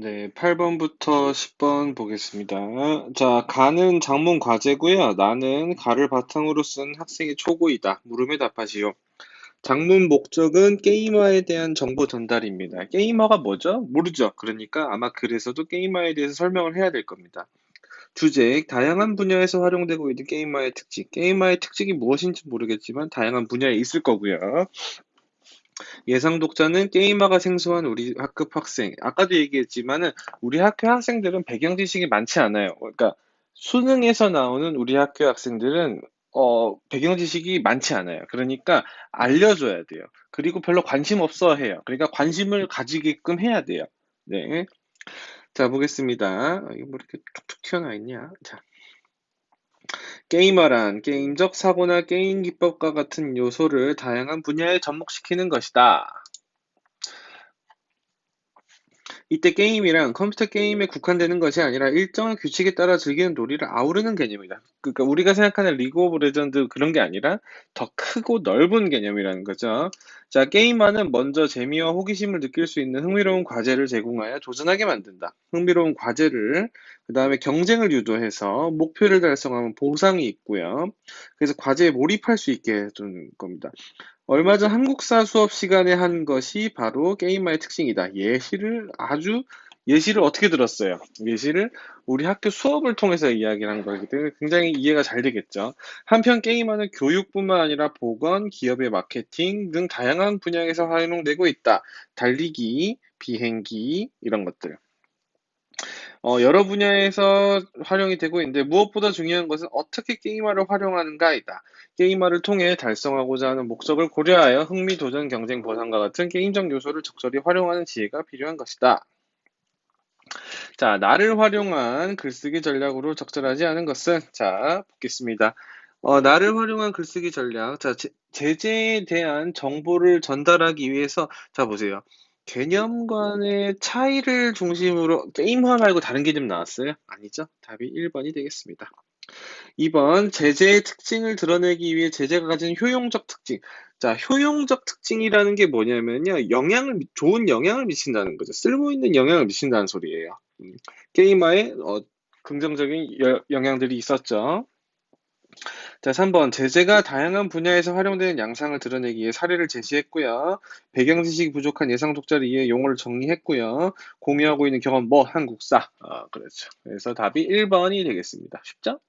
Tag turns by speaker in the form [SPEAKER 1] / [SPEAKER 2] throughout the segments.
[SPEAKER 1] 네, 8번부터 10번 보겠습니다. 자, 가는 장문 과제고요. 나는 가를 바탕으로 쓴 학생의 초고이다. 물음에 답하시오. 장문 목적은 게이머에 대한 정보 전달입니다. 게이머가 뭐죠? 모르죠. 그러니까 아마 글에서도 게이머에 대해서 설명을 해야 될 겁니다. 주제, 다양한 분야에서 활용되고 있는 게이머의 특징. 게이머의 특징이 무엇인지 모르겠지만 다양한 분야에 있을 거고요. 예상 독자는 게이머가 생소한 우리 학급 학생. 아까도 얘기했지만은 우리 학교 학생들은 배경 지식이 많지 않아요. 그러니까 수능에서 나오는 우리 학교 학생들은 어, 배경 지식이 많지 않아요. 그러니까 알려줘야 돼요. 그리고 별로 관심 없어 해요. 그러니까 관심을 가지게끔 해야 돼요. 네. 자, 보겠습니다. 이게 뭐 이렇게 툭툭 튀어나와 있냐? 자. 게이머란 게임적 사고나 게임 기법과 같은 요소를 다양한 분야에 접목시키는 것이다. 이때 게임이란 컴퓨터 게임에 국한되는 것이 아니라 일정한 규칙에 따라 즐기는 놀이를 아우르는 개념이다. 그러니까 우리가 생각하는 리그 오브 레전드 그런 게 아니라 더 크고 넓은 개념이라는 거죠. 자, 게임화는 먼저 재미와 호기심을 느낄 수 있는 흥미로운 과제를 제공하여 도전하게 만든다. 흥미로운 과제를 그 다음에 경쟁을 유도해서 목표를 달성하면 보상이 있고요. 그래서 과제에 몰입할 수 있게 해주는 겁니다. 얼마 전 한국사 수업 시간에 한 것이 바로 게임마의 특징이다. 예시를 아주 예시를 어떻게 들었어요? 예시를 우리 학교 수업을 통해서 이야기를 한 거기 때문에 굉장히 이해가 잘 되겠죠. 한편 게임화는 교육뿐만 아니라 보건, 기업의 마케팅 등 다양한 분야에서 활용되고 있다. 달리기, 비행기 이런 것들. 어, 여러 분야에서 활용이 되고 있는데 무엇보다 중요한 것은 어떻게 게임화를 활용하는가이다. 게임화를 통해 달성하고자 하는 목적을 고려하여 흥미, 도전, 경쟁, 보상과 같은 게임적 요소를 적절히 활용하는 지혜가 필요한 것이다. 자, 나를 활용한 글쓰기 전략으로 적절하지 않은 것은 자, 보겠습니다. 어, 나를 활용한 글쓰기 전략. 자, 제, 제재에 대한 정보를 전달하기 위해서 자, 보세요. 개념 간의 차이를 중심으로 게임화 말고 다른 개념 나왔어요? 아니죠? 답이 1번이 되겠습니다. 2번 제재의 특징을 드러내기 위해 제재가 가진 효용적 특징. 자, 효용적 특징이라는 게 뭐냐면요. 영향을 좋은 영향을 미친다는 거죠. 쓸모 있는 영향을 미친다는 소리예요. 음, 게임화에 어, 긍정적인 여, 영향들이 있었죠. 자, 3번. 제재가 다양한 분야에서 활용되는 양상을 드러내기 위해 사례를 제시했고요. 배경 지식이 부족한 예상 독자를 위해 용어를 정리했고요. 공유하고 있는 경험, 뭐, 한국사. 아, 그렇죠. 그래서 답이 1번이 되겠습니다. 쉽죠?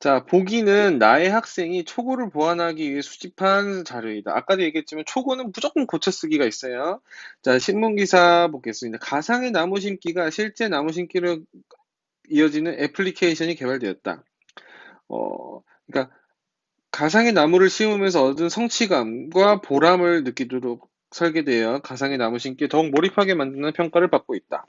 [SPEAKER 1] 자, 보기는 나의 학생이 초고를 보완하기 위해 수집한 자료이다. 아까도 얘기했지만 초고는 무조건 고쳐 쓰기가 있어요. 자, 신문 기사 보겠습니다. 가상의 나무 심기가 실제 나무 심기로 이어지는 애플리케이션이 개발되었다. 어, 그러니까 가상의 나무를 심으면서 얻은 성취감과 보람을 느끼도록 설계되어 가상의 나무 심기에 더욱 몰입하게 만드는 평가를 받고 있다.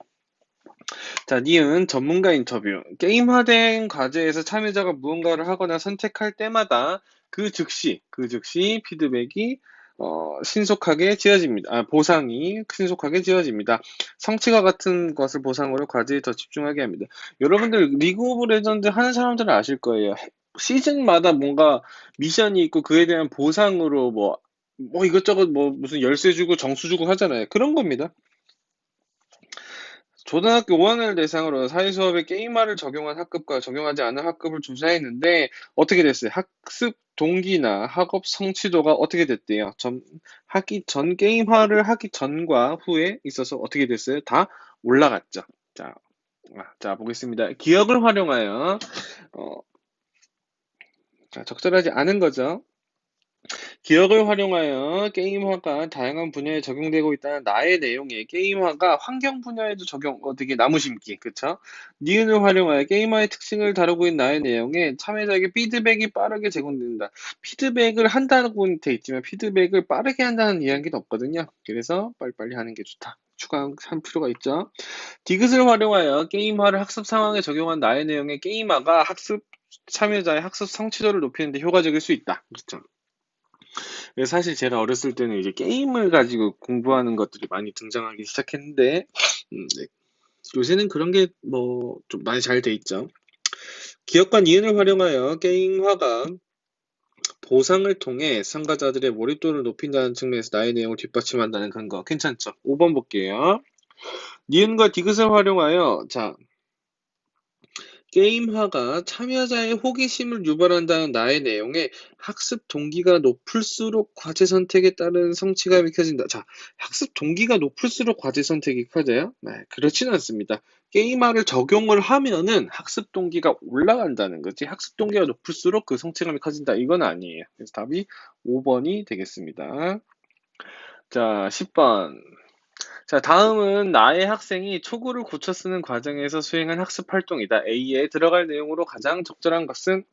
[SPEAKER 1] 자, 니은 전문가 인터뷰. 게임화된 과제에서 참여자가 무언가를 하거나 선택할 때마다 그 즉시, 그 즉시 피드백이 어, 신속하게 지어집니다. 아, 보상이 신속하게 지어집니다. 성취가 같은 것을 보상으로 과제에 더 집중하게 합니다. 여러분들 리그 오브 레전드 하는 사람들은 아실 거예요. 시즌마다 뭔가 미션이 있고 그에 대한 보상으로 뭐, 뭐 이것저것 뭐 무슨 열쇠 주고 정수 주고 하잖아요. 그런 겁니다. 초등학교 5학년을 대상으로 사회수업에 게임화를 적용한 학급과 적용하지 않은 학급을 조사했는데 어떻게 됐어요? 학습 동기나 학업 성취도가 어떻게 됐대요? 전, 하기 전 게임화를 하기 전과 후에 있어서 어떻게 됐어요? 다 올라갔죠. 자, 아, 자 보겠습니다. 기억을 활용하여 어, 자, 적절하지 않은 거죠. 기억을 활용하여 게임화가 다양한 분야에 적용되고 있다는 나의 내용에 게임화가 환경 분야에도 적용, 어떻게 나무 심기, 그쵸? 니은을 활용하여 게임화의 특징을 다루고 있는 나의 내용에 참여자에게 피드백이 빠르게 제공된다. 피드백을 한다고 돼 있지만 피드백을 빠르게 한다는 이야기는 없거든요. 그래서 빨리빨리 하는 게 좋다. 추가할 필요가 있죠. 디귿을 활용하여 게임화를 학습 상황에 적용한 나의 내용에 게임화가 학습 참여자의 학습 성취도를 높이는 데 효과적일 수 있다. 그렇죠. 사실 제가 어렸을 때는 이제 게임을 가지고 공부하는 것들이 많이 등장하기 시작했는데, 음, 네. 요새는 그런 게 뭐 좀 많이 잘 돼 있죠. 기억과 니은을 활용하여 게임화가 보상을 통해 참가자들의 몰입도를 높인다는 측면에서 나의 내용을 뒷받침한다는 근거. 괜찮죠? 5번 볼게요. 니은과 디귿을 활용하여 자 게임화가 참여자의 호기심을 유발한다는 나의 내용에 학습 동기가 높을수록 과제 선택에 따른 성취감이 켜진다. 자, 학습 동기가 높을수록 과제 선택이 커져요? 네, 그렇지는 않습니다. 게임화를 적용을 하면은 학습 동기가 올라간다는 거지. 학습 동기가 높을수록 그 성취감이 커진다. 이건 아니에요. 그래서 답이 5번이 되겠습니다. 자, 10번. 자, 다음은 나의 학생이 초구를 고쳐 쓰는 과정에서 수행한 학습 활동이다. A에 들어갈 내용으로 가장 적절한 것은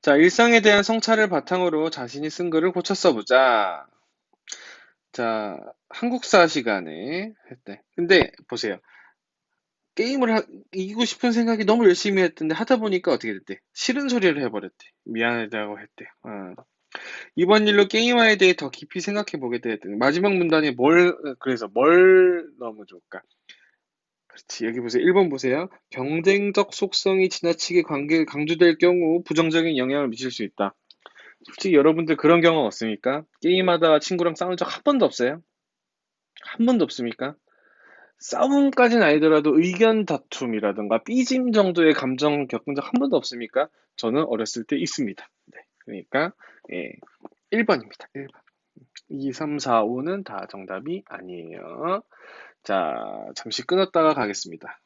[SPEAKER 1] 자, 일상에 대한 성찰을 바탕으로 자신이 쓴 글을 고쳐 써보자. 자, 한국사 시간에 했대. 근데 보세요. 게임을 하, 이기고 싶은 생각이 너무 열심히 했던데 하다 보니까 어떻게 됐대? 싫은 소리를 해버렸대. 미안하다고 했대. 어. 이번 일로 게임화에 대해 더 깊이 생각해 보게 되었더니 마지막 문단에 뭘 그래서 뭘 넣으면 좋을까? 그렇지 여기 보세요. 1번 보세요. 경쟁적 속성이 지나치게 관계 강조될 경우 부정적인 영향을 미칠 수 있다. 솔직히 여러분들 그런 경험 없습니까? 게임하다가 친구랑 싸운 적 한 번도 없어요? 한 번도 없습니까? 싸움까지는 아니더라도 의견 다툼이라든가 삐짐 정도의 감정 겪은 적 한 번도 없습니까? 저는 어렸을 때 있습니다. 네, 그러니까 예, 1번입니다. 1번. 2, 3, 4, 5는 다 정답이 아니에요. 자, 잠시 끊었다가 가겠습니다.